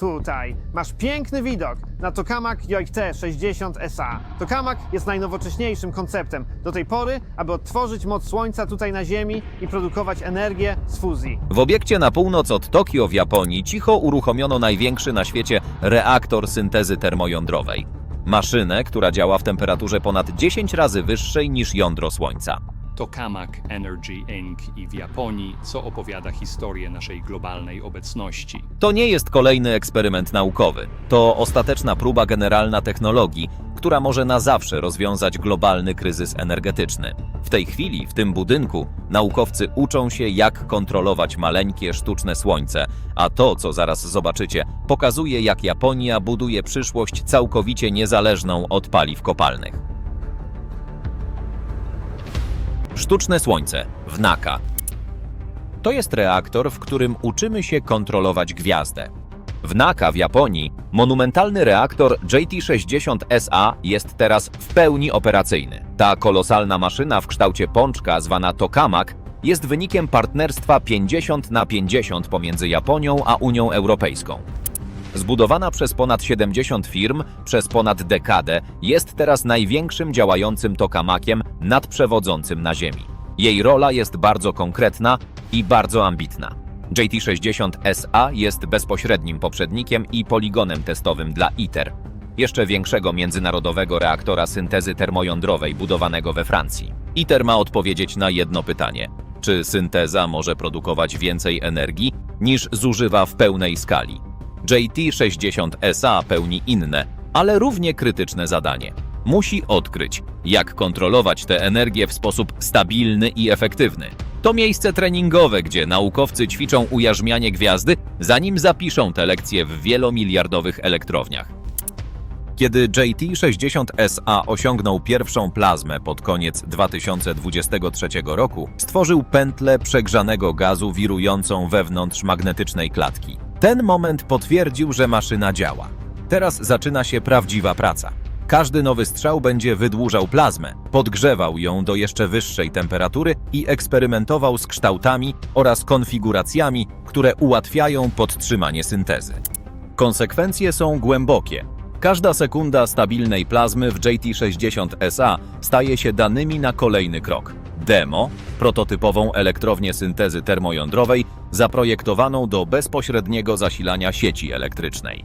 Tutaj masz piękny widok na Tokamak JT 60 SA. Tokamak jest najnowocześniejszym konceptem do tej pory, aby odtworzyć moc Słońca tutaj na Ziemi i produkować energię z fuzji. W obiekcie na północ od Tokio w Japonii cicho uruchomiono największy na świecie reaktor syntezy termojądrowej. Maszynę, która działa w temperaturze ponad 10 razy wyższej niż jądro Słońca. Tokamak Energy Inc. i w Japonii, co opowiada historię naszej globalnej obecności. To nie jest kolejny eksperyment naukowy. To ostateczna próba generalna technologii, która może na zawsze rozwiązać globalny kryzys energetyczny. W tej chwili, w tym budynku, naukowcy uczą się, jak kontrolować maleńkie sztuczne słońce, a to, co zaraz zobaczycie, pokazuje, jak Japonia buduje przyszłość całkowicie niezależną od paliw kopalnych. Sztuczne słońce, WNAKA. To jest reaktor, w którym uczymy się kontrolować gwiazdę. W Naka w Japonii monumentalny reaktor JT60SA jest teraz w pełni operacyjny. Ta kolosalna maszyna w kształcie pączka zwana Tokamak jest wynikiem partnerstwa 50 na 50 pomiędzy Japonią a Unią Europejską. Zbudowana przez ponad 70 firm przez ponad dekadę, jest teraz największym działającym tokamakiem nadprzewodzącym na Ziemi. Jej rola jest bardzo konkretna i bardzo ambitna. JT60SA jest bezpośrednim poprzednikiem i poligonem testowym dla ITER, jeszcze większego międzynarodowego reaktora syntezy termojądrowej budowanego we Francji. ITER ma odpowiedzieć na jedno pytanie: czy synteza może produkować więcej energii niż zużywa w pełnej skali? JT60SA pełni inne, ale równie krytyczne zadanie. Musi odkryć, jak kontrolować tę energię w sposób stabilny i efektywny. To miejsce treningowe, gdzie naukowcy ćwiczą ujarzmianie gwiazdy, zanim zapiszą te lekcje w wielomiliardowych elektrowniach. Kiedy JT60SA osiągnął pierwszą plazmę pod koniec 2023 roku, stworzył pętlę przegrzanego gazu wirującą wewnątrz magnetycznej klatki. Ten moment potwierdził, że maszyna działa. Teraz zaczyna się prawdziwa praca. Każdy nowy strzał będzie wydłużał plazmę, podgrzewał ją do jeszcze wyższej temperatury i eksperymentował z kształtami oraz konfiguracjami, które ułatwiają podtrzymanie syntezy. Konsekwencje są głębokie. Każda sekunda stabilnej plazmy w JT60SA staje się danymi na kolejny krok. Demo, prototypową elektrownię syntezy termojądrowej zaprojektowaną do bezpośredniego zasilania sieci elektrycznej.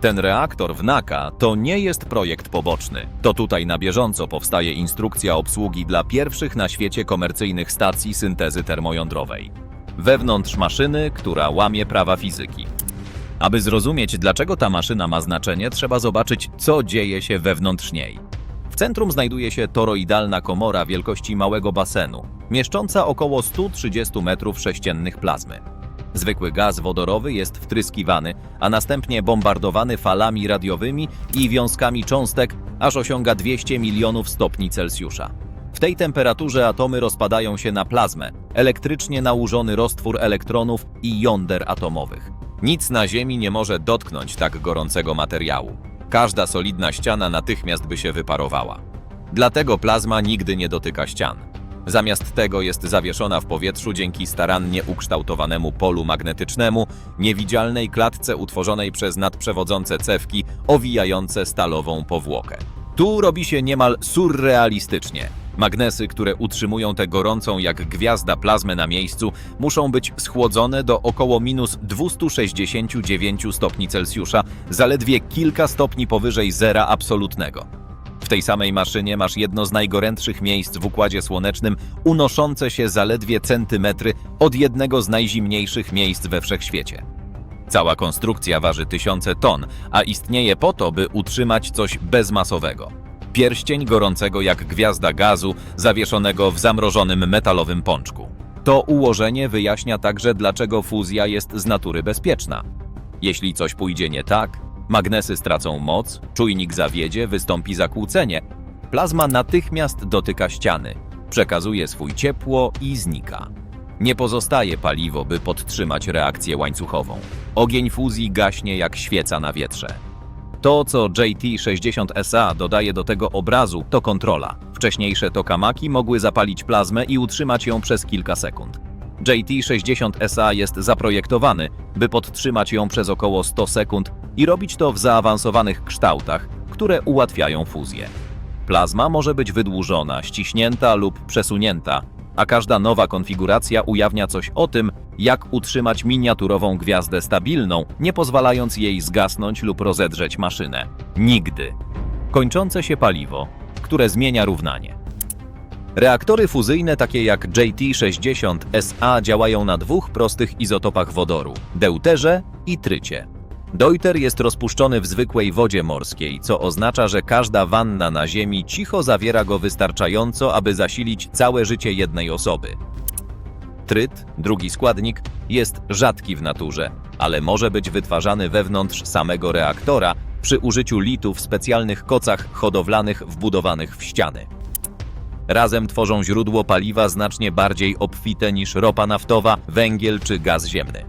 Ten reaktor w Naka to nie jest projekt poboczny. To tutaj na bieżąco powstaje instrukcja obsługi dla pierwszych na świecie komercyjnych stacji syntezy termojądrowej. Wewnątrz maszyny, która łamie prawa fizyki. Aby zrozumieć, dlaczego ta maszyna ma znaczenie, trzeba zobaczyć, co dzieje się wewnątrz niej. W centrum znajduje się toroidalna komora wielkości małego basenu, mieszcząca około 130 m3 plazmy. Zwykły gaz wodorowy jest wtryskiwany, a następnie bombardowany falami radiowymi i wiązkami cząstek, aż osiąga 200 milionów stopni Celsjusza. W tej temperaturze atomy rozpadają się na plazmę, elektrycznie nałużony roztwór elektronów i jąder atomowych. Nic na Ziemi nie może dotknąć tak gorącego materiału. Każda solidna ściana natychmiast by się wyparowała. Dlatego plazma nigdy nie dotyka ścian. Zamiast tego jest zawieszona w powietrzu dzięki starannie ukształtowanemu polu magnetycznemu, niewidzialnej klatce utworzonej przez nadprzewodzące cewki owijające stalową powłokę. Tu robi się niemal surrealistycznie. Magnesy, które utrzymują tę gorącą jak gwiazda plazmę na miejscu, muszą być schłodzone do około minus 269 stopni Celsjusza, zaledwie kilka stopni powyżej zera absolutnego. W tej samej maszynie masz jedno z najgorętszych miejsc w Układzie Słonecznym, unoszące się zaledwie centymetry od jednego z najzimniejszych miejsc we wszechświecie. Cała konstrukcja waży tysiące ton, a istnieje po to, by utrzymać coś bezmasowego. Pierścień gorącego jak gwiazda gazu, zawieszonego w zamrożonym metalowym pączku. To ułożenie wyjaśnia także, dlaczego fuzja jest z natury bezpieczna. Jeśli coś pójdzie nie tak, magnesy stracą moc, czujnik zawiedzie, wystąpi zakłócenie. Plazma natychmiast dotyka ściany, przekazuje swój ciepło i znika. Nie pozostaje paliwo, by podtrzymać reakcję łańcuchową. Ogień fuzji gaśnie jak świeca na wietrze. To, co JT60SA dodaje do tego obrazu, to kontrola. Wcześniejsze tokamaki mogły zapalić plazmę i utrzymać ją przez kilka sekund. JT-60SA jest zaprojektowany, by podtrzymać ją przez około 100 sekund i robić to w zaawansowanych kształtach, które ułatwiają fuzję. Plazma może być wydłużona, ściśnięta lub przesunięta, a każda nowa konfiguracja ujawnia coś o tym, jak utrzymać miniaturową gwiazdę stabilną, nie pozwalając jej zgasnąć lub rozedrzeć maszynę. Nigdy. Kończące się paliwo, które zmienia równanie. Reaktory fuzyjne takie jak JT60SA działają na dwóch prostych izotopach wodoru deuterze i trycie. Deuter jest rozpuszczony w zwykłej wodzie morskiej, co oznacza, że każda wanna na Ziemi cicho zawiera go wystarczająco, aby zasilić całe życie jednej osoby. Tryt, drugi składnik, jest rzadki w naturze, ale może być wytwarzany wewnątrz samego reaktora przy użyciu litu w specjalnych kocach hodowlanych wbudowanych w ściany. Razem tworzą źródło paliwa znacznie bardziej obfite niż ropa naftowa, węgiel czy gaz ziemny.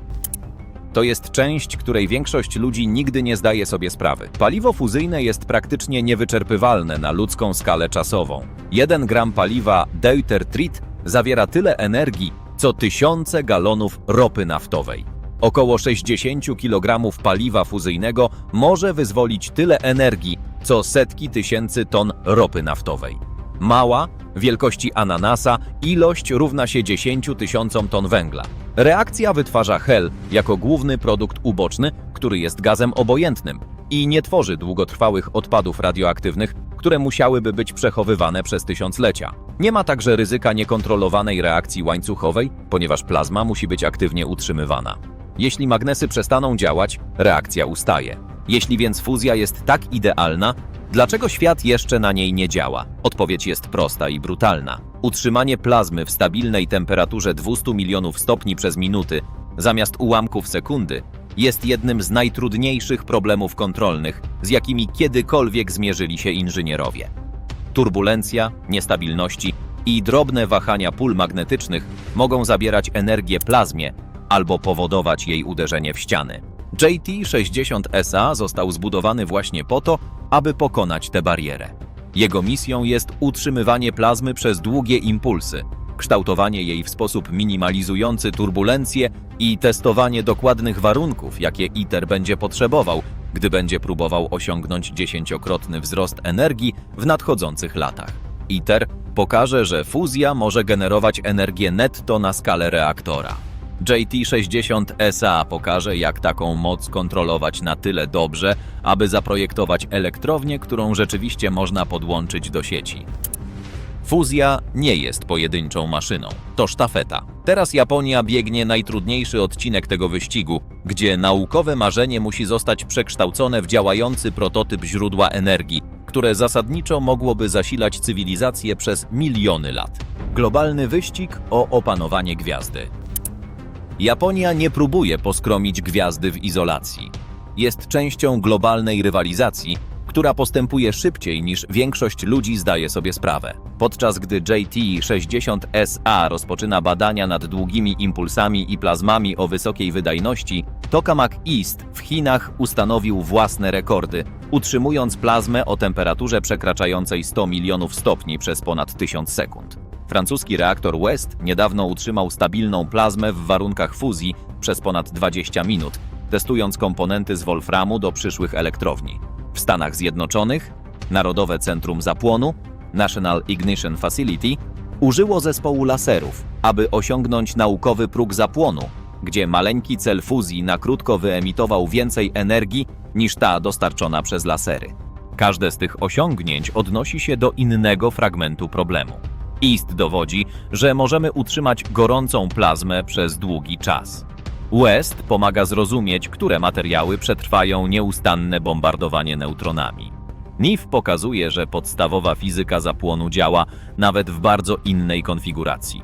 To jest część, której większość ludzi nigdy nie zdaje sobie sprawy. Paliwo fuzyjne jest praktycznie niewyczerpywalne na ludzką skalę czasową. 1 gram paliwa deuter trit zawiera tyle energii, co tysiące galonów ropy naftowej. Około 60 kg paliwa fuzyjnego może wyzwolić tyle energii, co setki tysięcy ton ropy naftowej. Mała, wielkości ananasa, ilość równa się 10 tysiącom ton węgla. Reakcja wytwarza hel jako główny produkt uboczny, który jest gazem obojętnym i nie tworzy długotrwałych odpadów radioaktywnych, które musiałyby być przechowywane przez tysiąclecia. Nie ma także ryzyka niekontrolowanej reakcji łańcuchowej, ponieważ plazma musi być aktywnie utrzymywana. Jeśli magnesy przestaną działać, reakcja ustaje. Jeśli więc fuzja jest tak idealna, dlaczego świat jeszcze na niej nie działa? Odpowiedź jest prosta i brutalna. Utrzymanie plazmy w stabilnej temperaturze 200 milionów stopni przez minuty zamiast ułamków sekundy jest jednym z najtrudniejszych problemów kontrolnych, z jakimi kiedykolwiek zmierzyli się inżynierowie. Turbulencja, niestabilności i drobne wahania pól magnetycznych mogą zabierać energię plazmie albo powodować jej uderzenie w ściany. JT-60SA został zbudowany właśnie po to, aby pokonać tę barierę. Jego misją jest utrzymywanie plazmy przez długie impulsy, kształtowanie jej w sposób minimalizujący turbulencje i testowanie dokładnych warunków, jakie ITER będzie potrzebował, gdy będzie próbował osiągnąć dziesięciokrotny wzrost energii w nadchodzących latach. ITER pokaże, że fuzja może generować energię netto na skalę reaktora. JT60SA pokaże, jak taką moc kontrolować na tyle dobrze, aby zaprojektować elektrownię, którą rzeczywiście można podłączyć do sieci. Fuzja nie jest pojedynczą maszyną, to sztafeta. Teraz Japonia biegnie najtrudniejszy odcinek tego wyścigu, gdzie naukowe marzenie musi zostać przekształcone w działający prototyp źródła energii, które zasadniczo mogłoby zasilać cywilizację przez miliony lat. Globalny wyścig o opanowanie gwiazdy. Japonia nie próbuje poskromić gwiazdy w izolacji. Jest częścią globalnej rywalizacji, która postępuje szybciej niż większość ludzi zdaje sobie sprawę. Podczas gdy JT-60SA rozpoczyna badania nad długimi impulsami i plazmami o wysokiej wydajności, Tokamak East w Chinach ustanowił własne rekordy, utrzymując plazmę o temperaturze przekraczającej 100 milionów stopni przez ponad 1000 sekund. Francuski reaktor West niedawno utrzymał stabilną plazmę w warunkach fuzji przez ponad 20 minut, testując komponenty z wolframu do przyszłych elektrowni. W Stanach Zjednoczonych Narodowe Centrum Zapłonu National Ignition Facility użyło zespołu laserów, aby osiągnąć naukowy próg zapłonu, gdzie maleńki cel fuzji na krótko wyemitował więcej energii niż ta dostarczona przez lasery. Każde z tych osiągnięć odnosi się do innego fragmentu problemu. East dowodzi, że możemy utrzymać gorącą plazmę przez długi czas. West pomaga zrozumieć, które materiały przetrwają nieustanne bombardowanie neutronami. NIF pokazuje, że podstawowa fizyka zapłonu działa nawet w bardzo innej konfiguracji.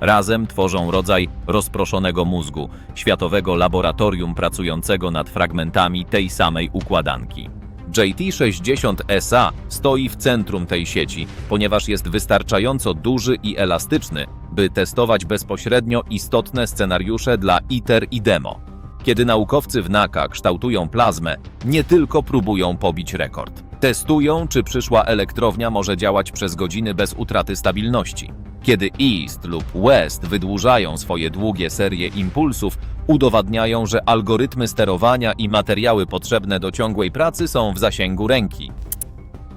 Razem tworzą rodzaj rozproszonego mózgu, światowego laboratorium pracującego nad fragmentami tej samej układanki. JT60SA stoi w centrum tej sieci, ponieważ jest wystarczająco duży i elastyczny, by testować bezpośrednio istotne scenariusze dla ITER i DEMO. Kiedy naukowcy w NAKA kształtują plazmę, nie tylko próbują pobić rekord. Testują, czy przyszła elektrownia może działać przez godziny bez utraty stabilności. Kiedy East lub West wydłużają swoje długie serie impulsów, udowadniają, że algorytmy sterowania i materiały potrzebne do ciągłej pracy są w zasięgu ręki.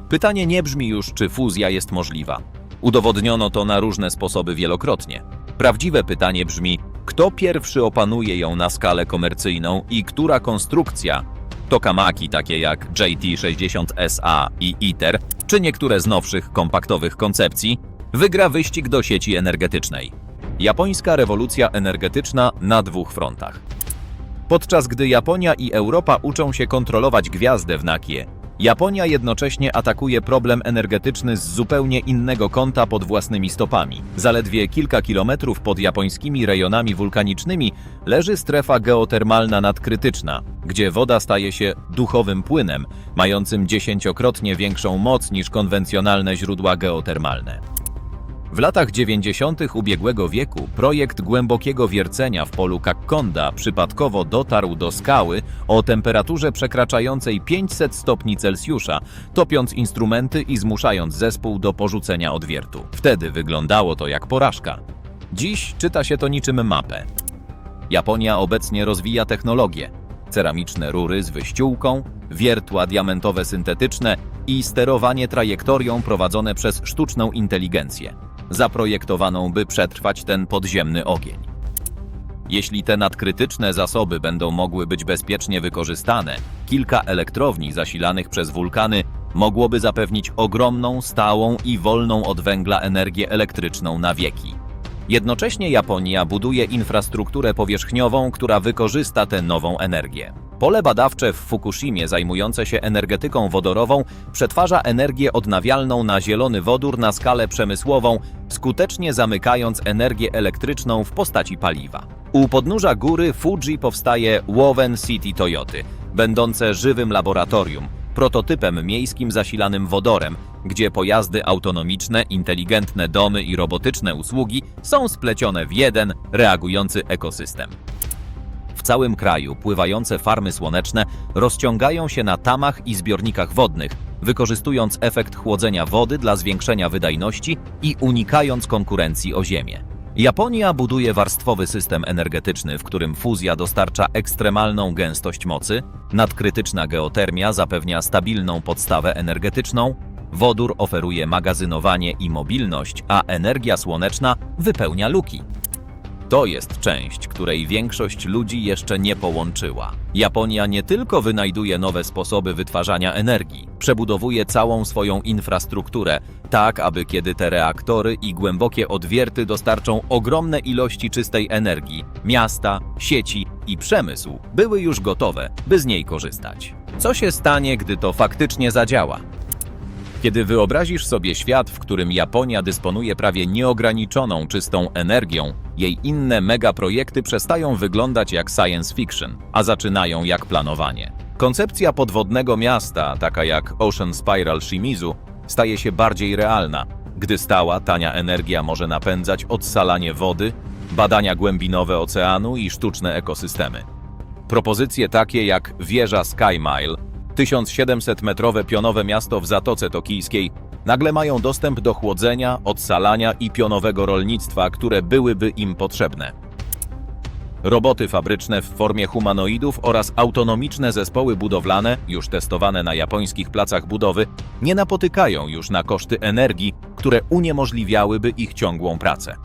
Pytanie nie brzmi już, czy fuzja jest możliwa. Udowodniono to na różne sposoby wielokrotnie. Prawdziwe pytanie brzmi, kto pierwszy opanuje ją na skalę komercyjną i która konstrukcja tokamaki takie jak JT60SA i ITER, czy niektóre z nowszych kompaktowych koncepcji, wygra wyścig do sieci energetycznej. Japońska rewolucja energetyczna na dwóch frontach. Podczas gdy Japonia i Europa uczą się kontrolować gwiazdę w Nakie, Japonia jednocześnie atakuje problem energetyczny z zupełnie innego kąta pod własnymi stopami. Zaledwie kilka kilometrów pod japońskimi rejonami wulkanicznymi leży strefa geotermalna nadkrytyczna, gdzie woda staje się duchowym płynem, mającym dziesięciokrotnie większą moc niż konwencjonalne źródła geotermalne. W latach 90. ubiegłego wieku projekt głębokiego wiercenia w polu Kakkonda przypadkowo dotarł do skały o temperaturze przekraczającej 500 stopni Celsjusza, topiąc instrumenty i zmuszając zespół do porzucenia odwiertu. Wtedy wyglądało to jak porażka. Dziś czyta się to niczym mapę. Japonia obecnie rozwija technologie. Ceramiczne rury z wyściółką, wiertła diamentowe syntetyczne i sterowanie trajektorią prowadzone przez sztuczną inteligencję, zaprojektowaną by przetrwać ten podziemny ogień. Jeśli te nadkrytyczne zasoby będą mogły być bezpiecznie wykorzystane, kilka elektrowni zasilanych przez wulkany mogłoby zapewnić ogromną, stałą i wolną od węgla energię elektryczną na wieki. Jednocześnie Japonia buduje infrastrukturę powierzchniową, która wykorzysta tę nową energię. Pole badawcze w Fukushimie zajmujące się energetyką wodorową przetwarza energię odnawialną na zielony wodór na skalę przemysłową, skutecznie zamykając energię elektryczną w postaci paliwa. U podnóża góry Fuji powstaje Woven City Toyoty, będące żywym laboratorium, prototypem miejskim zasilanym wodorem, gdzie pojazdy autonomiczne, inteligentne domy i robotyczne usługi są splecione w jeden, reagujący ekosystem. W całym kraju pływające farmy słoneczne rozciągają się na tamach i zbiornikach wodnych, wykorzystując efekt chłodzenia wody dla zwiększenia wydajności i unikając konkurencji o ziemię. Japonia buduje warstwowy system energetyczny, w którym fuzja dostarcza ekstremalną gęstość mocy, nadkrytyczna geotermia zapewnia stabilną podstawę energetyczną, wodór oferuje magazynowanie i mobilność, a energia słoneczna wypełnia luki. To jest część, której większość ludzi jeszcze nie połączyła. Japonia nie tylko wynajduje nowe sposoby wytwarzania energii, przebudowuje całą swoją infrastrukturę, tak aby kiedy te reaktory i głębokie odwierty dostarczą ogromne ilości czystej energii, miasta, sieci i przemysł były już gotowe, by z niej korzystać. Co się stanie, gdy to faktycznie zadziała? Kiedy wyobrazisz sobie świat, w którym Japonia dysponuje prawie nieograniczoną czystą energią, jej inne megaprojekty przestają wyglądać jak science fiction, a zaczynają jak planowanie. Koncepcja podwodnego miasta, taka jak Ocean Spiral Shimizu, staje się bardziej realna, gdy stała, tania energia może napędzać odsalanie wody, badania głębinowe oceanu i sztuczne ekosystemy. Propozycje takie jak wieża Sky Mile, 1700-metrowe pionowe miasto w Zatoce Tokijskiej, nagle mają dostęp do chłodzenia, odsalania i pionowego rolnictwa, które byłyby im potrzebne. Roboty fabryczne w formie humanoidów oraz autonomiczne zespoły budowlane, już testowane na japońskich placach budowy, nie napotykają już na koszty energii, które uniemożliwiałyby ich ciągłą pracę.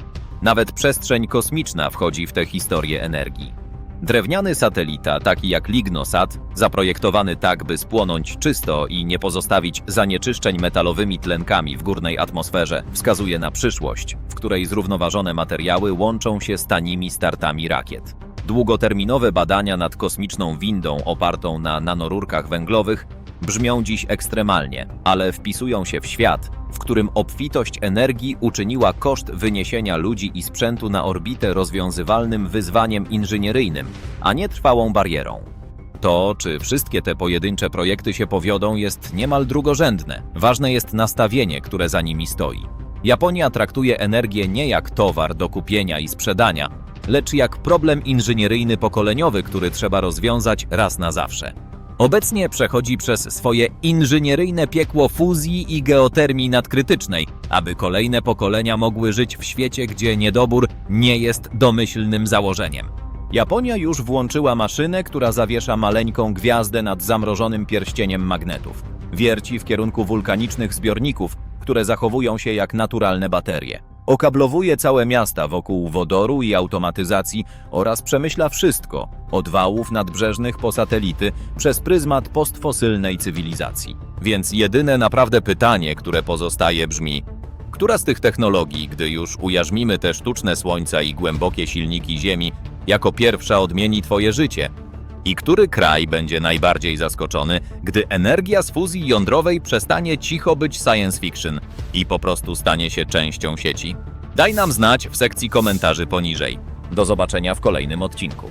Nawet przestrzeń kosmiczna wchodzi w tę historię energii. Drewniany satelita, taki jak Lignosat, zaprojektowany tak, by spłonąć czysto i nie pozostawić zanieczyszczeń metalowymi tlenkami w górnej atmosferze, wskazuje na przyszłość, w której zrównoważone materiały łączą się z tanimi startami rakiet. Długoterminowe badania nad kosmiczną windą opartą na nanorurkach węglowych brzmią dziś ekstremalnie, ale wpisują się w świat, w którym obfitość energii uczyniła koszt wyniesienia ludzi i sprzętu na orbitę rozwiązywalnym wyzwaniem inżynieryjnym, a nie trwałą barierą. To, czy wszystkie te pojedyncze projekty się powiodą, jest niemal drugorzędne. Ważne jest nastawienie, które za nimi stoi. Japonia traktuje energię nie jak towar do kupienia i sprzedania, lecz jak problem inżynieryjny pokoleniowy, który trzeba rozwiązać raz na zawsze. Obecnie przechodzi przez swoje inżynieryjne piekło fuzji i geotermii nadkrytycznej, aby kolejne pokolenia mogły żyć w świecie, gdzie niedobór nie jest domyślnym założeniem. Japonia już włączyła maszynę, która zawiesza maleńką gwiazdę nad zamrożonym pierścieniem magnetów. Wierci w kierunku wulkanicznych zbiorników, które zachowują się jak naturalne baterie. Okablowuje całe miasta wokół wodoru i automatyzacji oraz przemyśla wszystko, od wałów nadbrzeżnych po satelity, przez pryzmat postfosylnej cywilizacji. Więc jedyne naprawdę pytanie, które pozostaje brzmi, która z tych technologii, gdy już ujarzmimy te sztuczne słońca i głębokie silniki Ziemi, jako pierwsza odmieni Twoje życie? I który kraj będzie najbardziej zaskoczony, gdy energia z fuzji jądrowej przestanie cicho być science fiction i po prostu stanie się częścią sieci? Daj nam znać w sekcji komentarzy poniżej. Do zobaczenia w kolejnym odcinku.